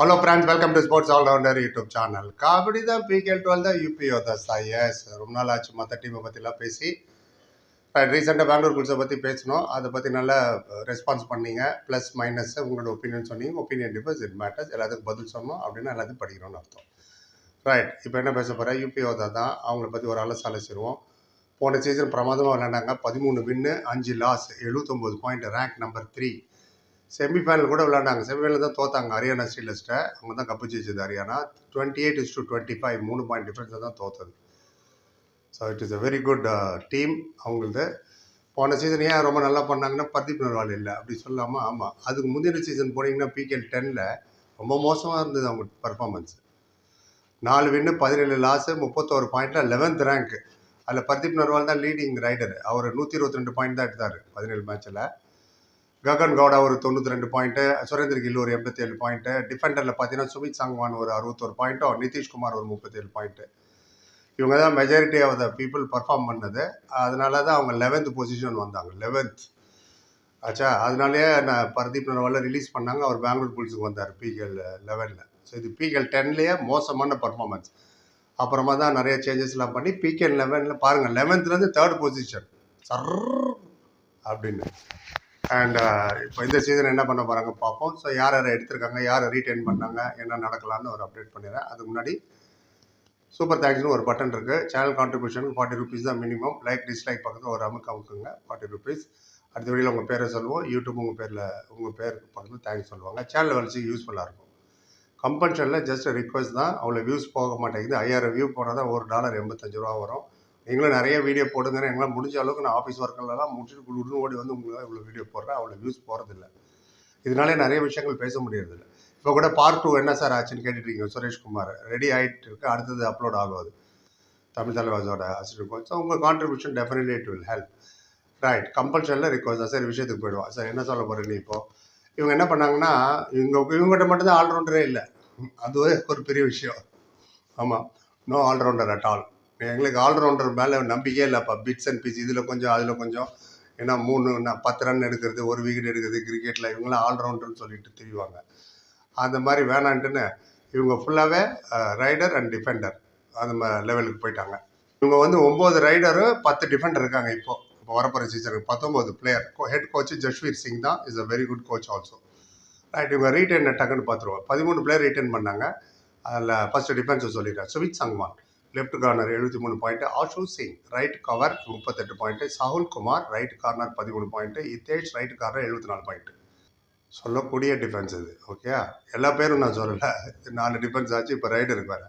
Hello friends welcome to sports allrounder YouTube channel kabaddi தான் PKL twelve தான் யூபிஓ தான் எஸ் ரொம்ப நாள் ஆச்சு மற்ற டீமை பற்றிலாம் பேசி. ரீசெண்டாக பெங்களூர் குல்ஸை பற்றி பேசினோம். அதை பற்றி நல்லா ரெஸ்பான்ஸ் பண்ணீங்க. ப்ளஸ் மைனஸ் உங்களோட ஒப்பீனியன் சொன்னீங்க. ஒப்பீனியன் டிஃபர்ஸ் இட் மேட்டர்ஸ் எல்லாத்துக்கும் பதில் சொன்னோம் அப்படின்னா எல்லாத்தையும் படிக்கிறோம்னு அர்த்தம். ரைட் இப்போ என்ன பேச போகிறேன் யூபிஓ தான் அவங்கள பற்றி ஒரு அலசு அலசிடுவோம் போன சீசன் பிரமாதமாக விளையாண்டாங்க. பதிமூணு வின்னு அஞ்சு loss எழுபத்தொம்போது point rank number three semifinal கூட விளையாண்டாங்க செமிஃபைனல் தான் தோத்தாங்க. ஹரியானா ஸ்டீலர்ஸ்ட்டை அவங்க தான் கப்பு ஜெயிச்சது Haryana twenty eight is to twenty five மூணு பாயிண்ட் டிஃப்ரென்ஸில் தான் தோத்தது. So it is a very good team அவங்களது. போன சீசன் ஏன் ரொம்ப நல்லா பண்ணாங்கன்னா பர்தீப் நர்வால் இல்லை. அப்படி சொல்லாமல் ஆமாம் அதுக்கு முந்தின சீசன் போனீங்கன்னா பிகேல் டென்னில் ரொம்ப மோசமாக இருந்தது அவங்க பர்ஃபார்மன்ஸ் நாலு வின்னு பதினேழு லாஸு முப்பத்தோரு பாயிண்டில் லெவன்த் ரேங்க் அதில் பர்தீப் நர்வால் தான் லீடிங் ரைடர் அவர் நூற்றி இருபத்தி ரெண்டு பாயிண்ட் தான் எடுத்தார் பதினேழு மேட்ச்சில் ககன் கவுடா ஒரு தொண்ணூற்றி ரெண்டு பாயிண்ட்டு சுரேந்திர கில் ஒரு எண்பத்தேழு பாயிண்ட்டு டிஃபெண்டரில் பார்த்தீங்கன்னா சுமித் சங்வான் ஒரு அறுபத்தோரு பாயிண்ட்டும் நிதிஷ்குமார் ஒரு முப்பத்தேழு பாயிண்ட்டு இவங்க தான் majority of the people perform பண்ணது. அதனால தான் அவங்க லெவன்த் பொசிஷன் வந்தாங்க. லெவன்த் ஆச்சா? அதனாலேயே நான் பர்தீப் நர்வாலில் ரிலீஸ் பண்ணாங்க. அவர் பெங்களூர் புல்ஸுக்கு வந்தார் பிகேல் லெவனில் ஸோ இது பிகேல் டென்லேயே மோசமான பர்ஃபார்மன்ஸ் அப்புறமா தான் நிறைய சேஞ்சஸ்லாம் பண்ணி பிகேல் லெவனில் பாருங்கள் லெவன்த்துலேருந்து தேர்ட் பொசிஷன் சர் அப்படின்னு. அண்ட் uh, இப்போ இந்த சீசன் என்ன பண்ண போகிறாங்க பார்ப்போம். ஸோ யார் யாரை எடுத்திருக்காங்க யாரை ரீட்டைன் பண்ணாங்க என்ன நடக்கலாம்னு ஒரு அப்டேட் பண்ணிடுறேன். அதுக்கு முன்னாடி சூப்பர் தேங்க்ஸ்னு ஒரு பட்டன் இருக்குது சேனல் கான்ட்ரிபியூஷன் ஃபார்ட்டி ருபீஸ் தான் மினிமம் லைக் டிஸ்லைக் பக்கத்தில் ஒரு அமுக்கு அமுக்குங்க ஃபார்ட்டி ருபீஸ் அடுத்த வழியில் உங்கள் பேரை சொல்லுவோம். யூடியூப் உங்கள் பேரில் உங்கள் பேருக்கு பக்கத்தில் தேங்க்ஸ் சொல்லுவாங்க. சேனல் வளர்ச்சி யூஸ்ஃபுல்லாக இருக்கும். கம்பல்ஷனில் ஜஸ்ட் ரிக்வஸ்ட் தான். அவ்வளோ வியூஸ் போக மாட்டேங்குது. ஐயாயிரம் வியூ போனால் தான் ஒரு டாலர் எண்பத்தஞ்சு ரூபா வரும். நீங்களும் நிறைய வீடியோ போடுங்க எங்களால் முடிஞ்ச அளவுக்கு நான் ஆஃபீஸ் ஒர்க்கெல்லாம் முடிச்சுட்டு குடு ஓடி வந்து உங்களுக்கு இவ்வளோ வீடியோ போடுறேன் அவ்வளோ வியூஸ் போகிறதில்ல இதனாலே நிறைய விஷயங்கள் பேச முடியறதில்ல. இப்போ கூட பார்ட் டூ என்ன சார் ஆச்சுன்னு கேட்டுட்டீங்க சுரேஷ்குமார். ரெடி ஆகிட்டு இருக்கு அடுத்தது அப்லோட் ஆகாது. தமிழ் தலைவாசோட அசிஸ்டன்ட் கோச் ஸோ உங்கள் contribution definitely it will help right கம்பல்ஷனில் request தான் சார் விஷயத்துக்கு போயிடுவோம் சார் என்ன சொல்ல போகிறேன் நீ இப்போ? இவங்க என்ன பண்ணாங்கன்னா இவங்க இவங்ககிட்ட மட்டும்தான் ஆல்ரவுண்டரே இல்லை. அதுவே ஒரு பெரிய விஷயம். ஆமாம் நோ ஆல்ரவுண்டர் அட் ஆல் எங்களுக்கு ஆல்ரவுண்டர் மேலே நம்பிக்கையே இல்லைப்பா. பிட்ஸ் அண்ட் பீஸ் இதில் கொஞ்சம் அதில் கொஞ்சம். ஏன்னா மூணு பத்து ரன் எடுக்கிறது ஒரு விக்கெட் எடுக்கிறது கிரிக்கெட்டில் இவங்களாம் ஆல்ரவுண்டர்னு சொல்லிட்டு தெரிவாங்க. அந்த மாதிரி வேணான்ட்டுன்னு இவங்க ஃபுல்லாகவே ரைடர் அண்ட் டிஃபெண்டர் அந்த மாதிரி லெவலுக்கு போயிட்டாங்க. இவங்க வந்து ஒம்பது ரைடரு பத்து டிஃபெண்டர் இருக்காங்க இப்போது இப்போ வரப்போகிற சீசனுக்கு பத்தொம்போது player head coach Jasvir Singh தான். Is a very good coach also right இவங்க ரீட்டைன் டக்குன்னு பார்த்துருவோம். பதிமூணு பிளேயர் ரீட்டைன் பண்ணாங்க. அதில் ஃபஸ்ட்டு டிஃபென்ஸை சொல்லிடுறேன் சுமித் சங்வான் லெஃப்ட் கார்னர் எழுபத்தி மூணு point Ashu Singh right cover முப்பத்தெட்டு point Sahul Kumar right corner பதிமூணு பாயிண்ட்டு இத்தேஷ் ரைட் கார்னர் எழுபத்தி நாலு பாயிண்ட்டு சொல்லக்கூடிய டிஃபென்ஸ் இது ஓகே எல்லா பேரும் நான் சொல்லலை. நாலு டிஃபென்ஸ் ஆச்சு இப்போ ரைடருக்கு வேறு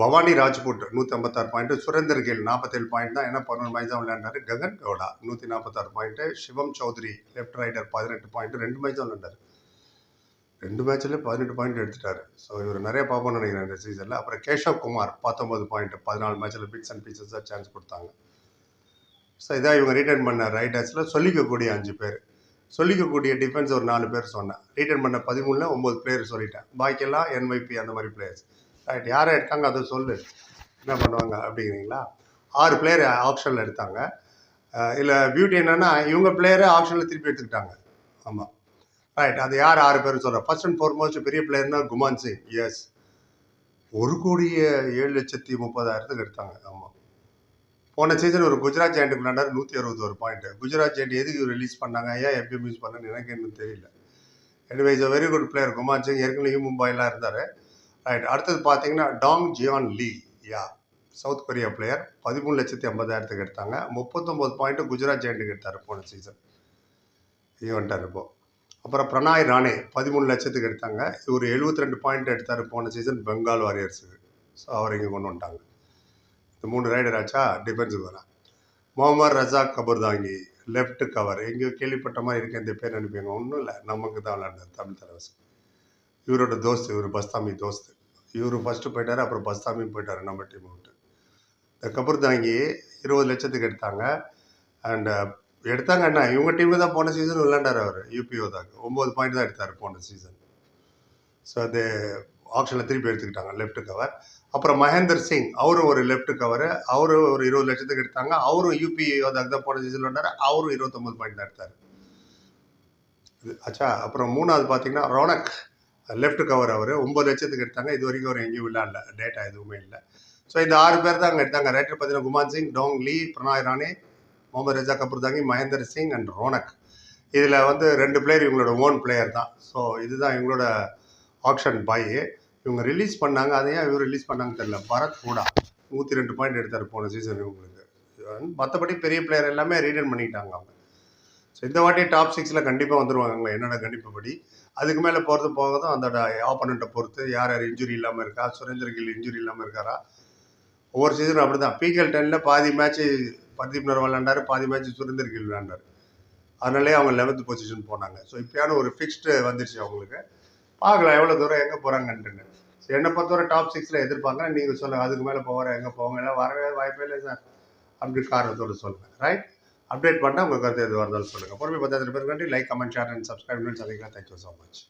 பவானி ராஜ்புட் நூற்றி ஐம்பத்தாறு பாயிண்ட்டு சுரேந்தர் கில் நாற்பத்தேழு பாயிண்ட் தான். என்ன பதினொன்று மேட்ச் தான் விளையாண்டாரு. ககன் கவுடா நூற்றி நாற்பத்தாறு point Shivam Chaudhary left raider பதினெட்டு பாயிண்ட்டு ரெண்டு மேட்ச் தான் விளையாண்டாரு. ரெண்டு மேட்ச்லேயே பதினெட்டு பாயிண்ட் எடுத்துட்டார். ஸோ இவர் நிறைய பார்ப்போம்னு நினைக்கிறேன் இந்த சீசனில் அப்புறம் கேஷவ் குமார் பத்தொம்பது பாயிண்ட் பதினாலு மேட்ச்சில் பிக்ஸ் அண்ட் பீச்சஸ் தான் சான்ஸ் கொடுத்தாங்க. ஸோ இதான் இவங்க ரிட்டர்ன் பண்ண ரைடர்ஸில் சொல்லிக்கக்கூடிய அஞ்சு பேர். சொல்லிக்கக்கூடிய டிஃபென்ஸ் ஒரு நாலு பேர் சொன்னேன். ரிட்டர்ன் பண்ண பதிமூணில் ஒம்பது பிளேயர் சொல்லிட்டேன். பாக்கியெல்லாம் என்வைபி அந்த மாதிரி பிளேயர்ஸ் ரைட் யாரை எடுத்தாங்க அதை சொல்லு. என்ன பண்ணுவாங்க அப்படிங்கிறீங்களா? ஆறு பிளேயர் ஆப்ஷனில் எடுத்தாங்க. இல்லை பியூட்டி என்னென்னா இவங்க பிளேயரை ஆப்ஷனில் திருப்பி எடுத்துக்கிட்டாங்க. ஆமாம் ரைட் அது யார் ஆறு பேர் சொல்கிறேன் ஃபர்ஸ்ட் அண்ட் ஃபார்மோஸ்ட் பெரிய பிளேயர்னா குமான் சிங். எஸ் ஒரு கோடியே ஏழு லட்சத்தி முப்பதாயிரத்துக்கு எடுத்தாங்க. ஆமாம் போன சீசன் ஒரு குஜராத் ஜெயண்ட் விளையாண்டார் நூற்றி அறுபது ஒரு பாயிண்ட் குஜராத் ஜெயண்ட் எதுக்கு ரிலீஸ் பண்ணாங்க? ஏன் எப்பயும் யூஸ் பண்ணன்னு எனக்கு இன்னும் தெரியல. எனவே is a very good player Kumar Singh. ஏற்கனவே மும்பைலாம் இருந்தார். ரைட் அடுத்தது பார்த்தீங்கன்னா டாங் ஜியான் லீ யா சவுத் கொரியா பிளேயர் பதிமூணு லட்சத்தி ஐம்பதாயிரத்துக்கு எடுத்தாங்க. முப்பத்தொம்போது பாயிண்ட்டு குஜராத் ஜெயண்ட்டுக்கு எடுத்தார் போன சீசன் ஈவெண்ட்டார் இப்போது அப்புறம் பிரணாய் ராணே பதிமூணு லட்சத்துக்கு எடுத்தாங்க. இவர் 72 ரெண்டு பாயிண்ட் எடுத்தார். போன சீசன் பெங்கால் வாரியர்ஸுக்கு ஸோ அவர் இங்கே கொண்டு வந்துட்டாங்க. இந்த மூணு ரைடர் ஆச்சா? டிஃபென்ஸுக்கு வரா முகமது ரஜாக் கபூர்தாங்கி லெஃப்ட் கவர் எங்கேயோ கேள்விப்பட்ட மாதிரி இருக்கு இந்த பேர் அனுப்பிங்க ஒன்றும் இல்லை. நமக்கு தான் விளையாண்டார் தமிழ் தலைவர் இவரோட தோஸ்து இவர் பஸ்தாமி தோஸ்து. இவர் ஃபஸ்ட்டு போயிட்டார் அப்புறம் பஸ்தாமி போயிட்டார் நம்ம டீம் விட்டு. இந்த கபூர்தாங்கி இருபது லட்சத்துக்கு எடுத்தாங்க. அண்டு எடுத்தாங்க அண்ணா இவங்க டீமில் தான் போன சீசன் விளையாண்டார் அவர் யூபிஓ தான். ஒம்பது பாயிண்ட் தான் எடுத்தார் போன சீசன் ஸோ அது ஆப்ஷனில் திருப்பி எடுத்துக்கிட்டாங்க லெஃப்ட் கவர் அப்புறம் மகேந்தர் சிங் அவரும் ஒரு லெஃப்ட் கவர் அவரும் ஒரு இருபது லட்சத்துக்கு எடுத்தாங்க. அவரும் யூபி அதுக்கு தான் போன சீசன் விளையாண்டார். அவரும் இருபத்தொம்பது பாயிண்ட் தான் எடுத்தார். இது ஆச்சா அப்புறம் மூணாவது பார்த்தீங்கன்னா ரோனக் லெஃப்ட் கவர் அவர். ஒம்பது லட்சத்துக்கு எடுத்தாங்க. இது வரைக்கும் அவர் எங்கேயும் விளையாடல. டேட்டா எதுவுமே இல்லை. ஸோ இந்த ஆறு பேர் தான் அங்கே எடுத்தாங்க. ரைட்டர் பார்த்தீங்கன்னா குமான் சிங் டோங் லீ பிரணாய் ராணே முகமது ரஜா கபூர்தாங்கி மகேந்தர் சிங் அண்ட் ரோனக். இதில் வந்து ரெண்டு பிளேயர் இவங்களோட ஓன் பிளேயர் தான். ஸோ இதுதான் இவங்களோட ஆக்ஷன் பாய் இவங்க ரிலீஸ் பண்ணாங்க. அதை ஏன் இவர் ரிலீஸ் பண்ணாங்கன்னு தெரியல. பரத் கூடா நூற்றி ரெண்டு பாயிண்ட் எடுத்தார் போன சீசன் இவங்களுக்கு. மற்றபடி பெரிய பிளேயர் எல்லாமே ரீடன் பண்ணிக்கிட்டாங்க அவங்க. ஸோ இந்த வாட்டி டாப் சிக்ஸில் கண்டிப்பாக வந்துடுவாங்க என்னோட கணிப்புப்படி அதுக்கு மேலே போகிறது போகிறதும் அந்த ஆப்போனண்ட்டை பொறுத்து யார் யார் இன்ஜுரி இல்லாமல் இருக்கா சுரேந்திர கில் இன்ஜுரி இல்லாமல் இருக்காரா? ஒவ்வொரு சீசனும் அப்படி தான் பிகேஎல் டென்னில் பாதி மேட்ச்சு பர்தீப் நர் விளாண்டாரு பாதி மேட்ச் சுரேந்தர் கில் விளாண்டார் அதனாலே அவங்க லெவன்த் பொசிஷன் போனாங்க. ஸோ இப்போயான ஒரு ஃபிக்ஸ்டு வந்துருச்சு அவங்களுக்கு. பார்க்கலாம் எவ்வளோ தூரம் எங்கே போகிறாங்கன்ட்டுன்னு ஸோ என்னை பொறுத்தவரை டாப் சிக்ஸில் எதிர்பார்க்குறேன். நீங்கள் சொல்லுங்கள் அதுக்கு மேலே போகிற எங்கே போவாங்க? எல்லாம் வரவே வாய்ப்பே இல்லை சார். அப்படி காரணத்தோடு சொல்லுங்கள் ரைட் அப்டேட் பண்ணால் உங்கள் கருத்து எது இருந்தாலும் சொல்லுங்கள் பொறுமை பத்தாயிரம் பேர் நன்றி like comment share and subscribe சந்திக்கலாம். Thank you so much